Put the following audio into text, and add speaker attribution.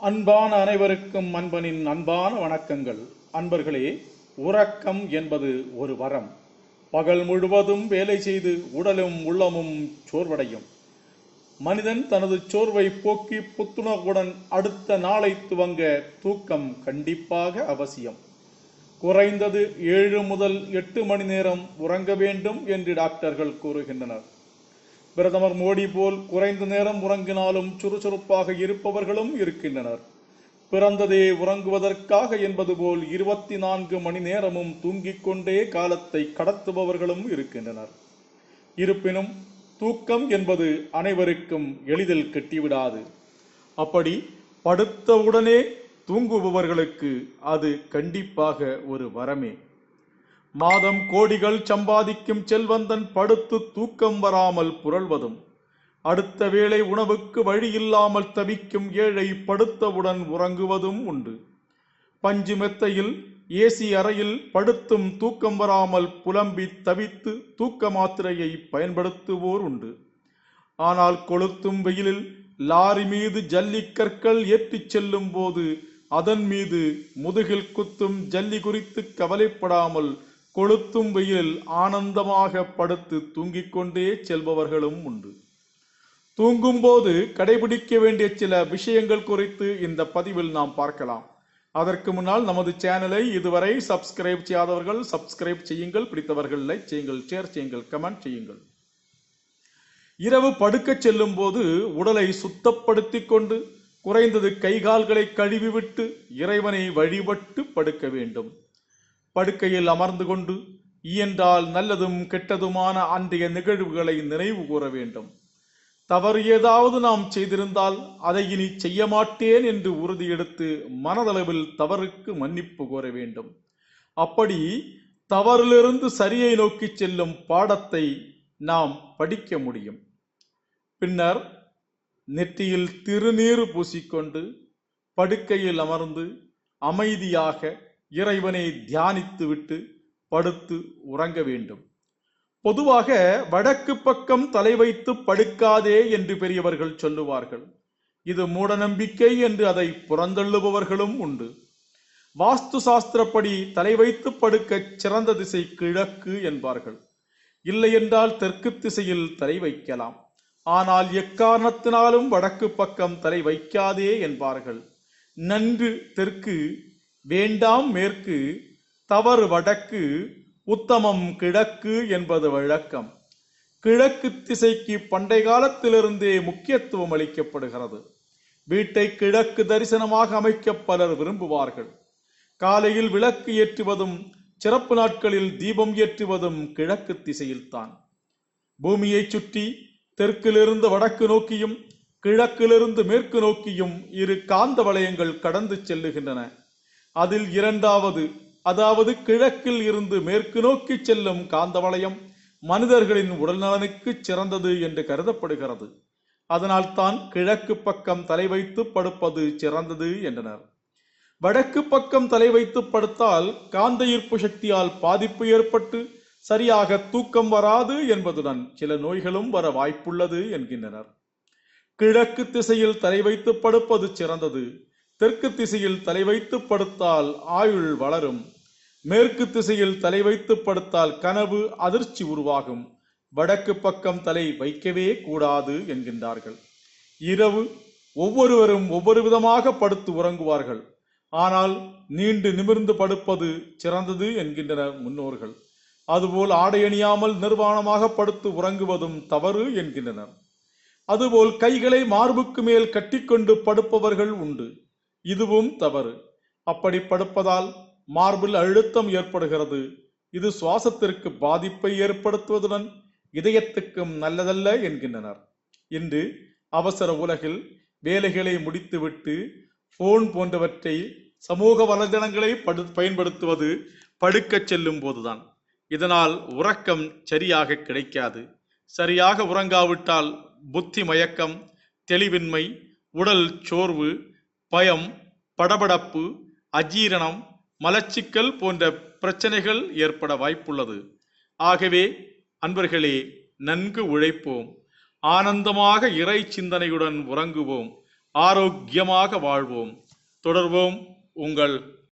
Speaker 1: அன்பான அனைவருக்கும் அன்பனின் அன்பான வணக்கங்கள். அன்பர்களே உறக்கம் என்பது ஒரு வரம். பகல் முழுவதும் வேலை செய்து உடலும் உள்ளமும் சோர்வடையும். மனிதன் தனது சோர்வை போக்கி புத்துணர்வுடன் அடுத்த நாளை துவங்க தூக்கம் கண்டிப்பாக அவசியம். குறைந்தது ஏழு முதல் எட்டு மணி நேரம் உறங்க வேண்டும் என்று டாக்டர்கள் கூறுகின்றனர். பிரதமர் மோடி போல் குறைந்த நேரம் உறங்கினாலும் சுறுசுறுப்பாக இருப்பவர்களும் இருக்கின்றனர். பிறந்ததே உறங்குவதற்காக என்பது போல் இருபத்தி நான்கு மணி நேரமும் தூங்கிக் கொண்டே காலத்தை கடத்துபவர்களும் இருக்கின்றனர். இருப்பினும் தூக்கம் என்பது அனைவருக்கும் எளிதில் கெட்டிவிடாது. அப்படி படுத்தவுடனே தூங்குபவர்களுக்கு அது கண்டிப்பாக ஒரு வரமே. மாதம் கோடிகள் சம்பாதிக்கும் செல்வந்தன் படுத்து தூக்கம் வராமல் புரள்வதும் அடுத்த வேளை உணவுக்கு வழி இல்லாமல் தவிக்கும் ஏழை படுத்தவுடன் உறங்குவதும் உண்டு. பஞ்சு மெத்தையில் ஏசி அறையில் படுத்தும் தூக்கம் வராமல் புலம்பி தவித்து தூக்க மாத்திரையை பயன்படுத்துவோர் உண்டு. ஆனால் கொளுத்தும் வெயிலில் லாரி மீது ஜல்லிக்கற்கள் ஏற்றிச் செல்லும் போது அதன் மீது முதுகில் குத்தும் ஜல்லி குறித்து கவலைப்படாமல் கொளுத்தும் வெயிலில் ஆனந்தமாக படுத்து தூங்கிக் கொண்டே செல்பவர்களும் உண்டு. தூங்கும்போது கடைபிடிக்க வேண்டிய சில விஷயங்கள் குறித்து இந்த பதிவில் நாம் பார்க்கலாம். அதற்கு முன்னால் நமது சேனலை இதுவரை சப்ஸ்கிரைப் செய்யாதவர்கள் சப்ஸ்கிரைப் செய்யுங்கள் பிடித்தவர்கள் லைக் செய்யுங்கள் ஷேர் செய்யுங்கள் கமெண்ட் செய்யுங்கள். இரவு படுக்கச் செல்லும் போது உடலை சுத்தப்படுத்தி கொண்டு குறைந்தது கைகால்களை கழுவிவிட்டு இறைவனை வழிபட்டு படுக்க வேண்டும். படுக்கையில் அமர்ந்து கொண்டு இயன்றால் நல்லதும் கெட்டதுமான அன்றைய நிகழ்வுகளை நினைவு கூற வேண்டும். தவறு ஏதாவது நாம் செய்திருந்தால் அதை இனி செய்ய மாட்டேன் என்று உறுதியெடுத்து மனதளவில் தவறுக்கு மன்னிப்பு கோர வேண்டும். அப்படி தவறிலிருந்து சரியை நோக்கி செல்லும் பாடத்தை நாம் படிக்க முடியும். பின்னர் நெற்றியில் திருநீறு பூசிக்கொண்டு படுக்கையில் அமர்ந்து அமைதியாக இறைவனை தியானித்துவிட்டு படுத்து உறங்க வேண்டும். பொதுவாக வடக்கு பக்கம் தலை வைத்து படுக்காதே என்று பெரியவர்கள் சொல்லுவார்கள். இது மூடநம்பிக்கை என்று அதை புறந்தள்ளுபவர்களும் உண்டு. வாஸ்து சாஸ்திரப்படி தலை வைத்து படுக்க சிறந்த திசை கிழக்கு என்பார்கள். இல்லை என்றால் தெற்கு திசையில் தலை வைக்கலாம். ஆனால் எக்காரணத்தினாலும் வடக்கு பக்கம் தலை வைக்காதே என்பார்கள். நன்று தெற்கு வேண்டாம் மேற்கு தவறு வடக்கு உத்தமம் கிழக்கு என்பது வழக்கம். கிழக்கு திசைக்கு பண்டை காலத்திலிருந்தே முக்கியத்துவம் அளிக்கப்படுகிறது. வீட்டை கிழக்கு தரிசனமாக அமைக்க பலர் விரும்புவார்கள். காலையில் விளக்கு ஏற்றுவதும் சிறப்பு நாட்களில் தீபம் ஏற்றுவதும் கிழக்கு திசையில்தான். பூமியை சுற்றி தெற்கிலிருந்து வடக்கு நோக்கியும் கிழக்கிலிருந்து மேற்கு நோக்கியும் இரு காந்த வளையங்கள் கடந்து செல்லுகின்றன. அதில் இரண்டாவது அதாவது கிழக்கில் இருந்து மேற்கு நோக்கி செல்லும் காந்த வளையம் மனிதர்களின் உடல்நலனுக்கு சிறந்தது என்று கருதப்படுகிறது. அதனால் தான் கிழக்கு பக்கம் தலை வைத்து படுப்பது சிறந்தது என்றனர். வடக்கு பக்கம் தலை வைத்து படுத்தால் காந்த ஈர்ப்பு சக்தியால் பாதிப்பு ஏற்பட்டு சரியாக தூக்கம் வராது என்பதுடன் சில நோய்களும் வர வாய்ப்புள்ளது என்கின்றனர். கிழக்கு திசையில் தலை வைத்து படுப்பது சிறந்தது. தெற்கு திசையில் தலை வைத்து படுத்தால் ஆயுள் வளரும். மேற்கு திசையில் தலை வைத்து படுத்தால் கனவு அதிர்ச்சி உருவாகும். வடக்கு பக்கம் தலை வைக்கவே கூடாது என்கின்றார்கள். இரவு ஒவ்வொருவரும் ஒவ்வொரு விதமாக படுத்து உறங்குவார்கள். ஆனால் நீண்டு நிமிர்ந்து படுப்பது சிறந்தது என்கின்றனர் முன்னோர்கள். அதுபோல் ஆடை அணியாமல் நிர்வாணமாக படுத்து உறங்குவதும் தவறு என்கின்றனர். அதுபோல் கைகளை மார்புக்கு மேல் கட்டிக்கொண்டு படுப்பவர்கள் உண்டு. இதுவும் தவறு. அப்படி படுப்பதால் மார்பில் அழுத்தம் ஏற்படுகிறது. இது சுவாசத்திற்கு பாதிப்பை ஏற்படுத்துவதுடன் இதயத்துக்கும் நல்லதல்ல என்கின்றனர். இன்று அவசர உலகில் வேலைகளை முடித்துவிட்டு போன் போன்றவற்றை சமூக வலைதளங்களை படு பயன்படுத்துவது படுக்கச் செல்லும் போதுதான். இதனால் உறக்கம் சரியாக கிடைக்காது. சரியாக உறங்காவிட்டால் புத்தி மயக்கம் தெளிவின்மை உடல் சோர்வு பயம் படபடப்பு அஜீரணம் மலச்சிக்கல் போன்ற பிரச்சனைகள் ஏற்பட வாய்ப்புள்ளது. ஆகவே அன்பர்களே நன்கு உழைப்போம். ஆனந்தமாக இறை சிந்தனையுடன் உறங்குவோம். ஆரோக்கியமாக வாழ்வோம். தொடர்வோம் உங்கள்